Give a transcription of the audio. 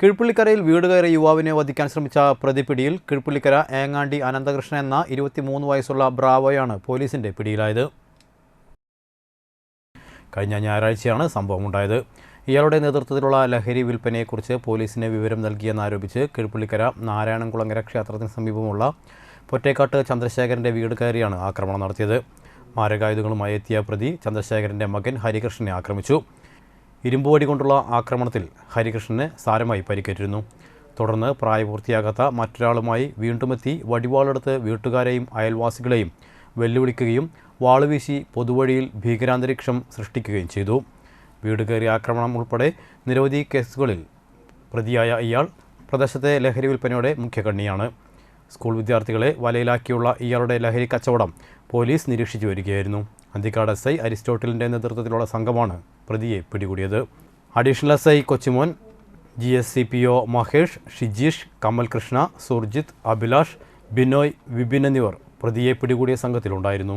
കീഴ്പള്ളിക്കരയിൽ വീട് കയറി യുവാവിനെ വധിക്കാൻ ശ്രമിച്ച പ്രതിപിടിയിൽ കീഴ്പ്പള്ളിക്കര ഏങ്ങാണ്ടി അനന്തകൃഷ്ണൻ എന്ന ഇരുപത്തിമൂന്ന് വയസ്സുള്ള ബ്രാവോയാണ് പോലീസിന്റെ പിടിയിലായത്. കഴിഞ്ഞ ഞായറാഴ്ചയാണ് സംഭവമുണ്ടായത് ഇയാളുടെ നേതൃത്വത്തിലുള്ള ലഹരി വിൽപ്പനയെക്കുറിച്ച് പോലീസിന് വിവരം നൽകിയെന്നാരോപിച്ച് കീഴ്പ്പള്ളിക്കര നാരായണംകുളങ്ങര ക്ഷേത്രത്തിന് സമീപമുള്ള പൊറ്റേക്കാട്ട് ചന്ദ്രശേഖരന്റെ വീട് കയറിയാണ് ആക്രമണം നടത്തിയത്. മാരകായുധങ്ങളുമായി എത്തിയ പ്രതി ചന്ദ്രശേഖരന്റെ മകൻ ഹരികൃഷ്ണനെ ആക്രമിച്ചു. ഇരുമ്പുവടി കൊണ്ടുള്ള ആക്രമണത്തിൽ ഹരികൃഷ്ണന് സാരമായി പരിക്കേറ്റിരുന്നു. തുടർന്ന് പ്രായപൂർത്തിയാകാത്ത മറ്റൊരാളുമായി വീണ്ടുമെത്തി വടിവാളെടുത്ത് വീട്ടുകാരെയും അയൽവാസികളെയും വെല്ലുവിളിക്കുകയും വാളുവീശി പൊതുവഴിയിൽ ഭീകരാന്തരീക്ഷം സൃഷ്ടിക്കുകയും ചെയ്തു. വീട് കയറി ആക്രമണം ഉൾപ്പെടെ നിരവധി കേസുകളിൽ പ്രതിയായ ഇയാൾ പ്രദേശത്തെ ലഹരി വിൽപ്പനയുടെ മുഖ്യകണ്ണിയാണ്. സ്കൂൾ വിദ്യാർത്ഥികളെ വലയിലാക്കിയുള്ള ഇയാളുടെ ലഹരി കച്ചവടം പോലീസ് നിരീക്ഷിച്ചു വരികയായിരുന്നു. അന്തിക്കാട് എസ് ഐ അരിസ്റ്റോട്ടലിന്റെ നേതൃത്വത്തിലുള്ള സംഘമാണ് പ്രതിയെ പിടികൂടിയത്. Additional S I Kochimon G S C P O Mahesh Shijeesh Kamalkrishna Surjith Abhilash Binoy Vipin എന്നിവർ പ്രതിയെ പിടികൂടിയ സംഘത്തിലുണ്ടായിരുന്നു.